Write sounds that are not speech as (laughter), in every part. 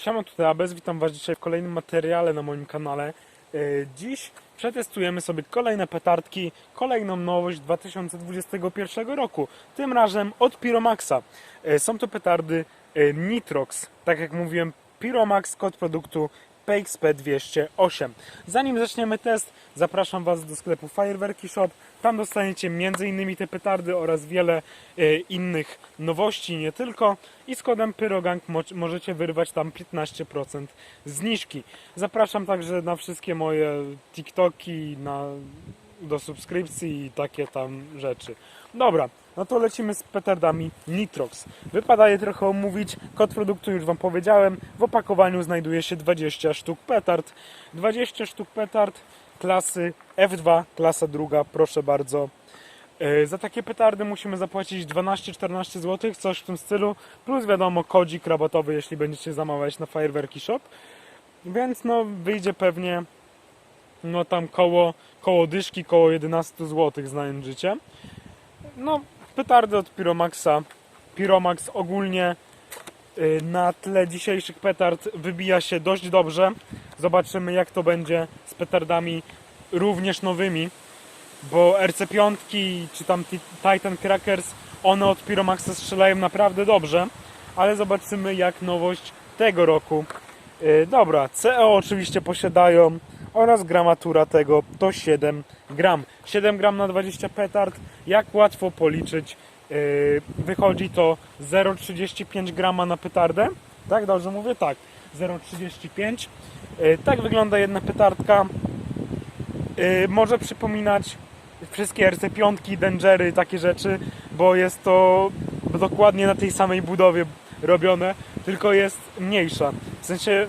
Siema, tutaj Abez, witam Was dzisiaj w kolejnym materiale na moim kanale. E, Dziś przetestujemy sobie kolejne petardki, kolejną nowość 2021 roku. Tym razem od Piromaxa. E, Są to petardy e, Nitrox. Tak jak mówiłem, Piromax, kod produktu PXP208. Zanim zaczniemy test, zapraszam Was do sklepu Fireworki Shop. Tam dostaniecie m.in. te petardy oraz wiele e, innych nowości, nie tylko. I z kodem Pyrogang mo- możecie wyrwać tam 15% zniżki. Zapraszam także na wszystkie moje TikToki, na, do subskrypcji i takie tam rzeczy. Dobra, no to lecimy z petardami Nitrox. Wypada je trochę omówić. Kod produktu już Wam powiedziałem. W opakowaniu znajduje się 20 sztuk petard. 20 sztuk petard klasy F2, klasa druga, proszę bardzo. E, Za takie petardy musimy zapłacić 12-14 zł, coś w tym stylu, plus wiadomo kodzik rabatowy, jeśli będziecie zamawiać na Fireworki Shop. Więc no wyjdzie pewnie no tam koło, koło dyszki, koło 11 zł znając życie. No petardy od Piromaxa. Piromax ogólnie y, na tle dzisiejszych petard wybija się dość dobrze. Zobaczymy jak to będzie z petardami również nowymi, bo RC5 czy tam Ti- Titan Crackers, one od Piromaxa strzelają naprawdę dobrze, ale zobaczymy jak nowość tego roku. Yy, Dobra, CO oczywiście posiadają oraz gramatura tego to 7 gram. 7 gram na 20 petard, jak łatwo policzyć, yy, wychodzi to 0,35 grama na petardę. Tak, dobrze mówię? Tak, 0,35. Yy, Tak wygląda jedna petardka. Yy, może przypominać wszystkie RC5, Dangery, takie rzeczy, bo jest to dokładnie na tej samej budowie robione, tylko jest mniejsza. W sensie,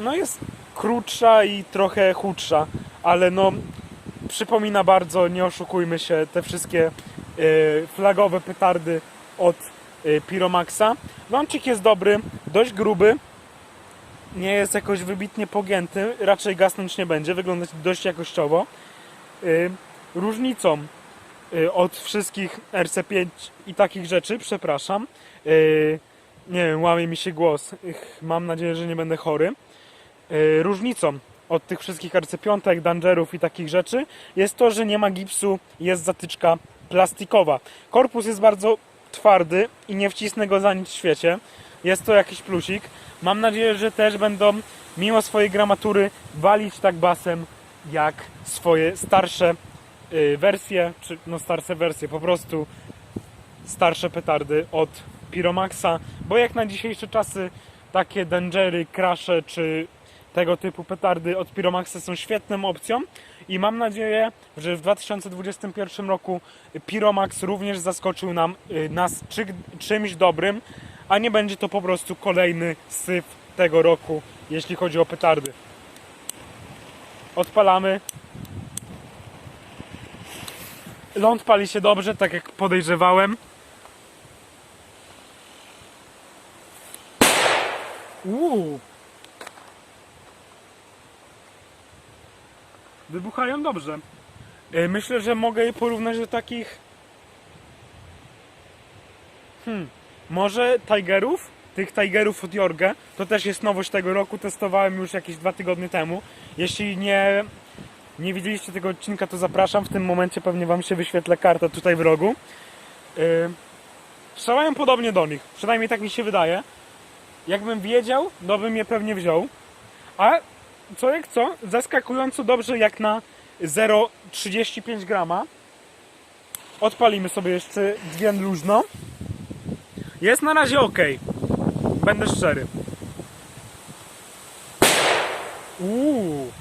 no jest krótsza i trochę chudsza, ale no przypomina bardzo, nie oszukujmy się, te wszystkie yy, flagowe petardy od yy, Piromaxa. Łącznik jest dobry, dość gruby, nie jest jakoś wybitnie pogięty, raczej gasnąć nie będzie, wygląda dość jakościowo. Y, Różnicą y, od wszystkich RC5 i takich rzeczy, przepraszam, y, nie wiem, łamie mi się głos, mam nadzieję, że nie będę chory. Y, Różnicą od tych wszystkich RC5, Dangerów i takich rzeczy jest to, że nie ma gipsu, jest zatyczka plastikowa. Korpus jest bardzo twardy i nie wcisnę go za nic w świecie. Jest to jakiś plusik. Mam nadzieję, że też będą, mimo swojej gramatury, walić tak basem jak swoje starsze y, wersje, czy no starsze wersje, po prostu starsze petardy od Piromaxa, bo jak na dzisiejsze czasy takie Dangery, Crashe czy tego typu petardy od Piromaxa są świetną opcją i mam nadzieję, że w 2021 roku Piromax również zaskoczył nam, y, nas czy, czymś dobrym, a nie będzie to po prostu kolejny syf tego roku, jeśli chodzi o petardy. Odpalamy. Ląd pali się dobrze, tak jak podejrzewałem. Uuu. Wybuchają dobrze. Y, Myślę, że mogę je porównać do takich. Hmm. Może Tigerów? Tych Tigerów od Jorge. To też jest nowość tego roku. Testowałem już jakieś dwa tygodnie temu. Jeśli nie, nie widzieliście tego odcinka, to zapraszam. W tym momencie pewnie Wam się wyświetla karta tutaj w rogu. Yy, strzelają podobnie do nich. Przynajmniej tak mi się wydaje. Jakbym wiedział, to bym je pewnie wziął. A co jak co, zaskakująco dobrze jak na 0,35 grama. Odpalimy sobie jeszcze dwie luźno. Jest na razie ok. Będę szczery. Uuu.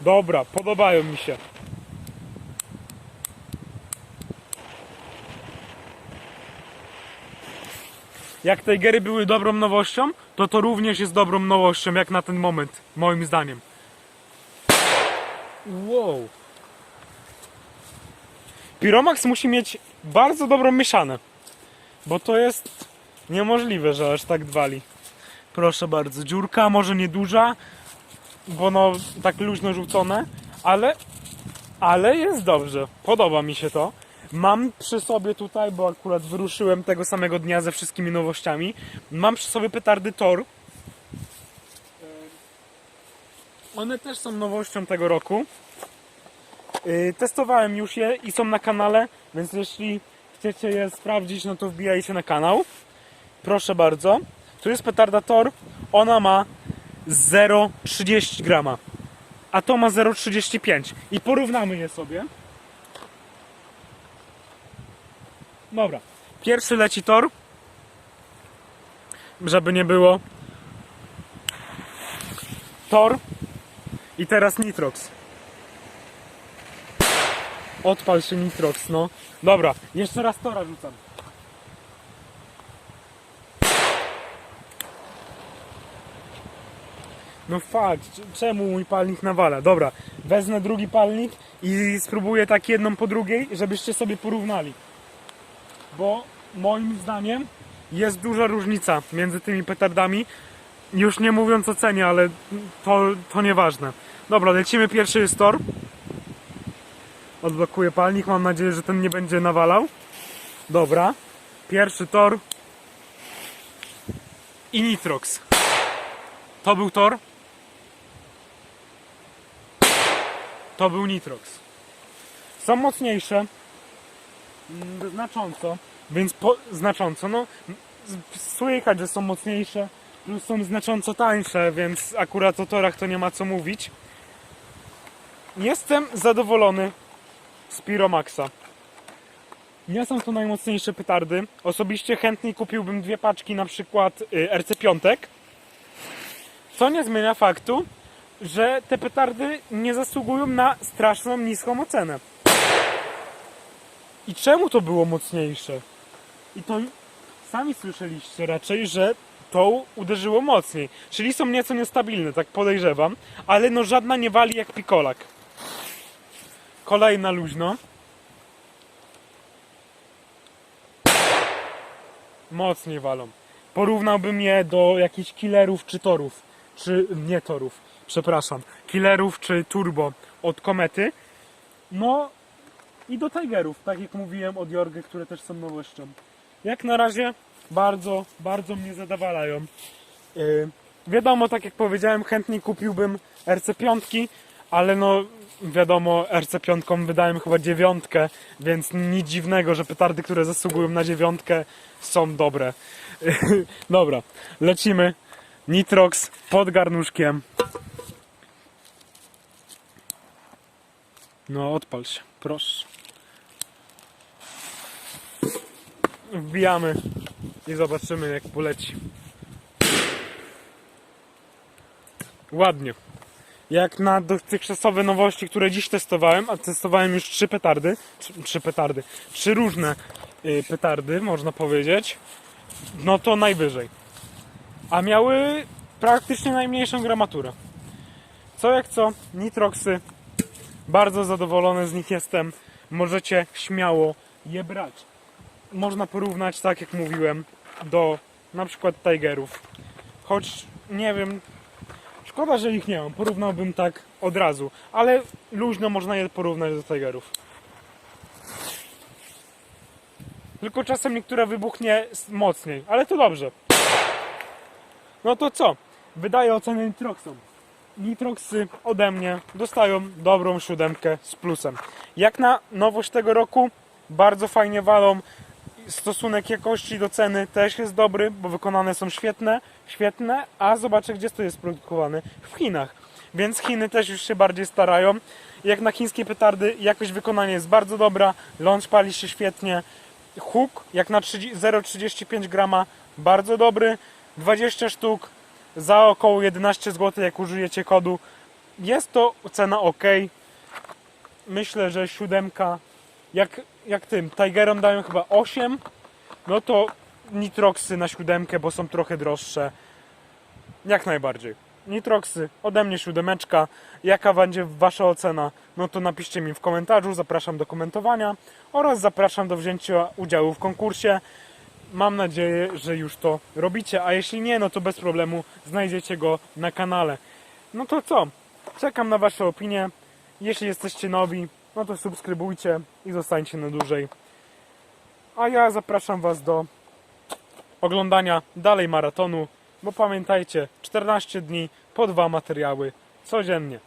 Dobra, podobają mi się. Jak Tigery były dobrą nowością, to to również jest dobrą nowością, jak na ten moment, moim zdaniem. Wow. Piromax musi mieć bardzo dobrą mieszanę, bo to jest niemożliwe, że aż tak dwali. Proszę bardzo, dziurka może nie duża, bo no tak luźno rzucone, ale, ale jest dobrze. Podoba mi się to. Mam przy sobie tutaj, bo akurat wyruszyłem tego samego dnia ze wszystkimi nowościami. Mam przy sobie petardy Tor. One też są nowością tego roku. Yy, Testowałem już je i są na kanale, więc jeśli chcecie je sprawdzić, no to wbijajcie na kanał. Proszę bardzo. Tu jest petarda Tor. Ona ma 0,30 grama, a to ma 0,35. I porównamy je sobie. Dobra. Pierwszy leci Tor. Żeby nie było. Tor. I teraz Nitrox. Odpal się Nitrox, no. Dobra, jeszcze raz Tora rzucam. No fakt, czemu mój palnik nawala? Dobra, wezmę drugi palnik i spróbuję tak jedną po drugiej, żebyście sobie porównali. Bo moim zdaniem jest duża różnica między tymi petardami. Już nie mówiąc o cenie, ale to, to nieważne. Dobra, lecimy pierwszy jest tor. Odblokuję palnik, mam nadzieję, że ten nie będzie nawalał. Dobra. Pierwszy tor. I Nitrox. To był tor. To był Nitrox. Są mocniejsze. mm, Znacząco. Więc po, znacząco, no. Słychać, że są mocniejsze. Plus są znacząco tańsze, więc akurat o torach to nie ma co mówić. Jestem zadowolony z Piromaxa. Nie są to najmocniejsze petardy. Osobiście chętniej kupiłbym dwie paczki na przykład y, RC5. Co nie zmienia faktu, że te petardy nie zasługują na straszną niską ocenę. I czemu to było mocniejsze? I to sami słyszeliście raczej, że to uderzyło mocniej. Czyli są nieco niestabilne, tak podejrzewam, ale no żadna nie wali jak pikolak. Kolejna luźno. Mocniej walą. Porównałbym je do jakichś killerów czy torów. Czy nie torów, przepraszam. Killerów czy turbo od komety. No i do Tigerów, tak jak mówiłem od Jorge, które też są nowością. Jak na razie bardzo, bardzo mnie zadowalają. Yy, wiadomo, tak jak powiedziałem, chętniej kupiłbym RC5, ale no wiadomo, RC5 wydałem chyba dziewiątkę, więc nic dziwnego, że petardy, które zasługują na dziewiątkę są dobre. (laughs) Dobra, lecimy. Nitrox pod garnuszkiem. No, odpal się, proszę. Wbijamy i zobaczymy, jak poleci. Ładnie. Jak na dotychczasowe nowości, które dziś testowałem, a testowałem już trzy petardy, trzy, petardy, trzy różne y, petardy, można powiedzieć, no to najwyżej. A miały praktycznie najmniejszą gramaturę. Co jak co, Nitroxy, bardzo zadowolony z nich jestem. Możecie śmiało je brać. Można porównać, tak jak mówiłem, do na przykład Tigerów. Choć nie wiem, szkoda, że ich nie mam. Porównałbym tak od razu, ale luźno można je porównać do Tigerów. Tylko czasem niektóre wybuchnie mocniej, ale to dobrze. No to co? Wydaję ocenę Nitroxom. Nitroxy ode mnie dostają dobrą siódemkę z plusem. Jak na nowość tego roku, bardzo fajnie walą. Stosunek jakości do ceny też jest dobry, bo wykonane są świetne, świetne, a zobaczę gdzie to jest produkowane. W Chinach. Więc Chiny też już się bardziej starają. Jak na chińskie petardy jakość wykonania jest bardzo dobra, launch pali się świetnie. Huk jak na 30 0,35 grama bardzo dobry. 20 sztuk za około 11 zł jak użyjecie kodu. Jest to cena ok. Myślę, że siódemka jak, jak tym Tigerom dają chyba 8 no to Nitroxy na siódemkę, bo są trochę droższe. Jak najbardziej. Nitroxy, ode mnie siódemeczka. Jaka będzie wasza ocena? No to napiszcie mi w komentarzu. Zapraszam do komentowania oraz zapraszam do wzięcia udziału w konkursie. Mam nadzieję, że już to robicie, a jeśli nie, no to bez problemu znajdziecie go na kanale. No to co? Czekam na wasze opinie. Jeśli jesteście nowi, no to subskrybujcie i zostańcie na dłużej. A ja zapraszam Was do oglądania dalej maratonu, bo pamiętajcie, 14 dni po dwa materiały codziennie.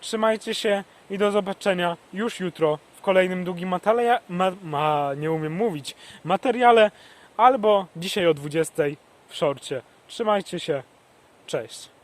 Trzymajcie się i do zobaczenia już jutro w kolejnym długim materiale, ma, ma, nie umiem mówić, materiale albo dzisiaj o 20 w szorcie. Trzymajcie się, cześć.